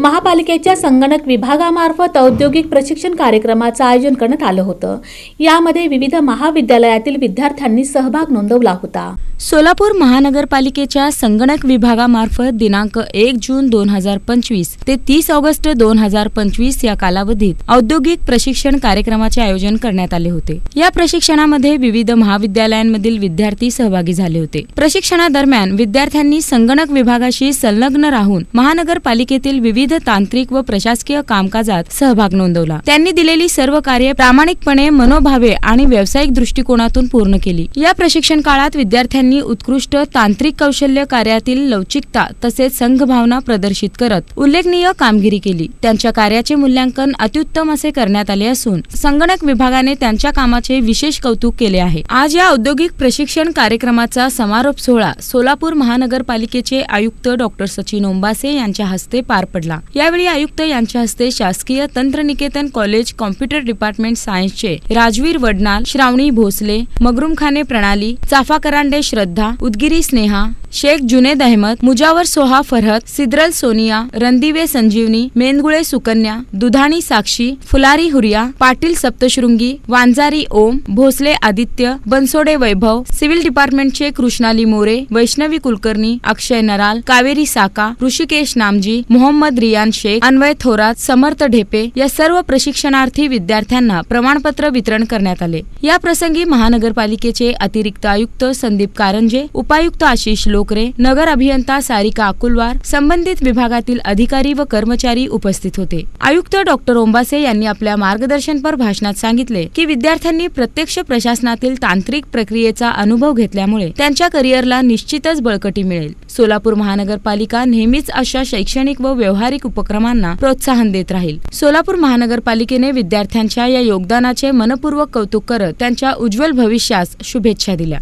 महापालिकेच्या संगणक विभागामार्फत औद्योगिक प्रशिक्षण कार्यक्रमाचं आयोजन करण्यात आलं होतं. यामध्ये विविध महाविद्यालयातील विद्यार्थ्यांनी सहभाग नोंदवला होता. सोलापूर महानगरपालिकेच्या संगणक विभागामार्फत दिनांक एक जून दोन हजार पंचवीस ते तीस ऑगस्ट दोन हजार पंचवीस या कालावधीत औद्योगिक प्रशिक्षण कार्यक्रमाचे आयोजन करण्यात आले होते. या प्रशिक्षणामध्ये विविध महाविद्यालयांमधील विद्यार्थी सहभागी झाले होते. प्रशिक्षणादरम्यान विद्यार्थ्यांनी संगणक विभागाशी संलग्न राहून महानगरपालिकेतील विविध तांत्रिक व प्रशासकीय कामकाजात सहभाग नोंदवला. त्यांनी दिलेली सर्व कार्य प्रामाणिकपणे मनोभावे आणि व्यावसायिक दृष्टिकोनातून पूर्ण केली. या प्रशिक्षण काळात विद्यार्थ्यांनी उत्कृष्ट तांत्रिक कौशल्य कार्यातील लवचिकता तसेच संघभावना प्रदर्शित करत उल्लेखनीय कामगिरी केली. त्यांच्या कार्याचे मूल्यांकन अत्युत्तम असे करण्यात आले असून संगणक विभागाने त्यांच्या कामाचे विशेष कौतुक केले आहे. आज या औद्योगिक प्रशिक्षण कार्यक्रमाचा समारोप सोहळा सोलापूर महानगरपालिकेचे आयुक्त डॉक्टर सचिन ओंबासे यांच्या हस्ते पार पडला. यावेळी आयुक्त यांच्या हस्ते शासकीय तंत्रनिकेतन कॉलेज कॉम्प्युटर डिपार्टमेंट सायन्सचे राजवीर वडनाल श्रावणी भोसले मगरुमखाने प्रणाली चाफा करांडे श्रद्धा उदगिरी स्नेहा शेख जुनेद अहमद मुजावर सोहा फरहत सिद्रल सोनिया रणदिवे संजीवनी मेंदगुळे सुकन्या दुधाणी साक्षी फुलारी हुरिया पाटील सप्तशृंगी वांजारी ओम भोसले आदित्य बनसोडे वैभव सिव्हिल डिपार्टमेंटचे कृष्णाली मोरे वैष्णवी कुलकर्णी अक्षय नराल कावेरी साका ऋषिकेश नामजी मोहम्मद रियान शेख अन्वय थोरात समर्थ ढेपे या सर्व प्रशिक्षणार्थी विद्यार्थ्यांना प्रमाणपत्र वितरण करण्यात आले. या प्रसंगी महानगरपालिकेचे अतिरिक्त आयुक्त संदीप कारंजे उपायुक्त आशिष डोकरे नगर अभियंता सारिका अकुलवार संबंधित विभागातील अधिकारी व कर्मचारी उपस्थित होते. आयुक्त डॉक्टर ओंबासे यांनी आपल्या मार्गदर्शनपर भाषणात सांगितले की विद्यार्थ्यांनी प्रत्यक्ष प्रशासनातील तांत्रिक प्रक्रियेचा अनुभव घेतल्यामुळे त्यांच्या करिअरला निश्चितच बळकटी मिळेल. सोलापूर महानगरपालिका नेहमीच अशा शैक्षणिक व व्यावहारिक उपक्रमांना प्रोत्साहन देत राहील. सोलापूर महानगरपालिकेने विद्यार्थ्यांच्या या योगदानाचे मनपूर्वक कौतुक करत त्यांच्या उज्ज्वल भविष्यास शुभेच्छा दिल्या.